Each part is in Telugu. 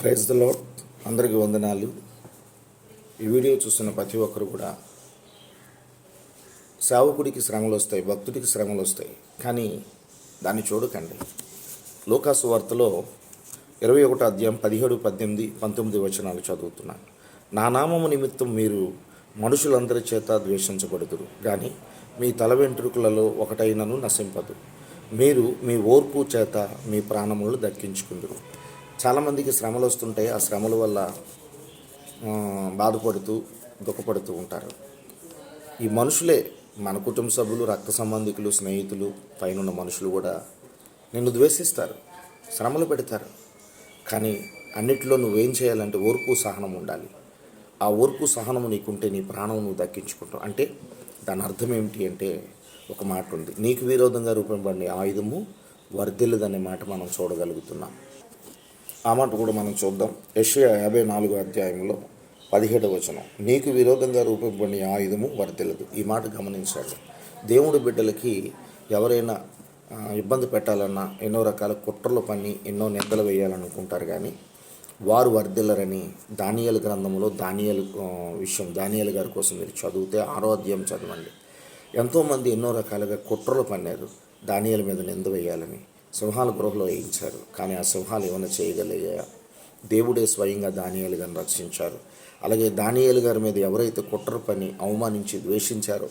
ప్రైజ్ ద లాడ్ అందరికీ వందనాలు. ఈ వీడియో చూస్తున్న ప్రతి ఒక్కరు కూడా సేవకుడికి శ్రమలు వస్తాయి భక్తుడికి శ్రమలు వస్తాయి. కానీ దాన్ని చూడకండి. లోకాసు వార్తలో ఇరవై ఒకటో అధ్యాయం పదిహేడు పద్దెనిమిది పంతొమ్మిది వచనాలు చదువుతున్నాను. నా నామము నిమిత్తం మీరు మనుషులందరి చేత ద్వేషించబడుదురు కానీ మీ తల వెంట్రుకలలో ఒకటైనను నశింపదు. మీరు మీ ఓర్పు చేత మీ ప్రాణములు దక్కించుకుందరు. చాలామందికి శ్రమలు వస్తుంటాయి. ఆ శ్రమల వల్ల బాధపడుతూ దుఃఖపడుతూ ఉంటారు. ఈ మనుషులే మన కుటుంబ సభ్యులు రక్త సంబంధికులు స్నేహితులు పైనున్న మనుషులు కూడా నిన్ను ద్వేషిస్తారు శ్రమలు పెడతారు. కానీ అన్నిటిలో నువ్వేం చేయాలంటే ఓర్పు సహనం ఉండాలి. ఆ ఓర్పు సహనం నీకుంటే నీ ప్రాణం నువ్వు దక్కించుకుంటావు. అంటే దాని అర్థం ఏమిటి అంటే ఒక మాట ఉంది. నీకు విరోధంగా రూపంపడిన ఆయుధము వర్ధిల్లదనే మాట మనం చూడగలుగుతున్నాం. ఆ మాట కూడా మనం చూద్దాం. యెషయా యాభై నాలుగో అధ్యాయంలో పదిహేడవ వచనం. నీకు విరోధంగా రూపొందబడిన ఆయుధము వర్తిల్లదు ఈ మాట గమనించాడు దేవుడి బిడ్డలకి ఎవరైనా ఇబ్బంది పెట్టాలన్నా ఎన్నో రకాల కుట్రలు పని ఎన్నో నిందలు వేయాలనుకుంటారు కానీ వారు వర్ధిల్లరని దానియలు గ్రంథంలో దానియలు విషయం దానియలు గారి కోసం మీరు చదివితే ఆరో అధ్యాయం చదవండి. ఎంతోమంది ఎన్నో రకాలుగా కుట్రలు పన్నారు. దానియల మీద నింద వేయాలని. సింహాల గృహలో వేయించారు. కానీ ఆ సింహాలు ఏమైనా చేయగలిగాయా? దేవుడే స్వయంగా దానియాలు గారిని రక్షించారు. అలాగే దానియాలు గారి మీద ఎవరైతే కుట్ర పని అవమానించి ద్వేషించారో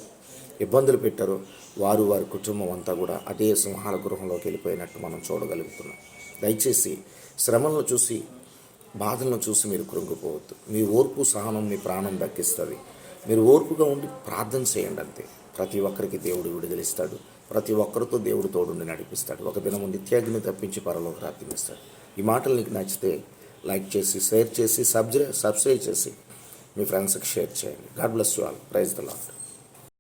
ఇబ్బందులు పెట్టారో వారు వారి కుటుంబం అంతా కూడా అదే సింహాల గృహంలోకి వెళ్ళిపోయినట్టు మనం చూడగలుగుతున్నాం. దయచేసి శ్రమలను చూసి బాధలను చూసి మీరు కృంగిపోవద్దు. మీ ఓర్పు సహనం మీ ప్రాణం దక్కిస్తుంది. మీరు ఓర్పుగా ఉండి ప్రార్థన చేయండి అంతే. ప్రతి ఒక్కరికి దేవుడు విడుదలిస్తాడు ప్రతి ఒక్కరితో దేవుడు తోడుండి నడిపిస్తాడు. ఒక దినము నిత్యాగ్ని తప్పించి పరలోకి రాపిస్తాడు ఈ మాటలు నీకు నచ్చితే లైక్ చేసి షేర్ చేసి సబ్జ సబ్స్క్రైబ్ చేసి మీ ఫ్రెండ్స్కి షేర్ చేయండి. God bless you all. Praise the Lord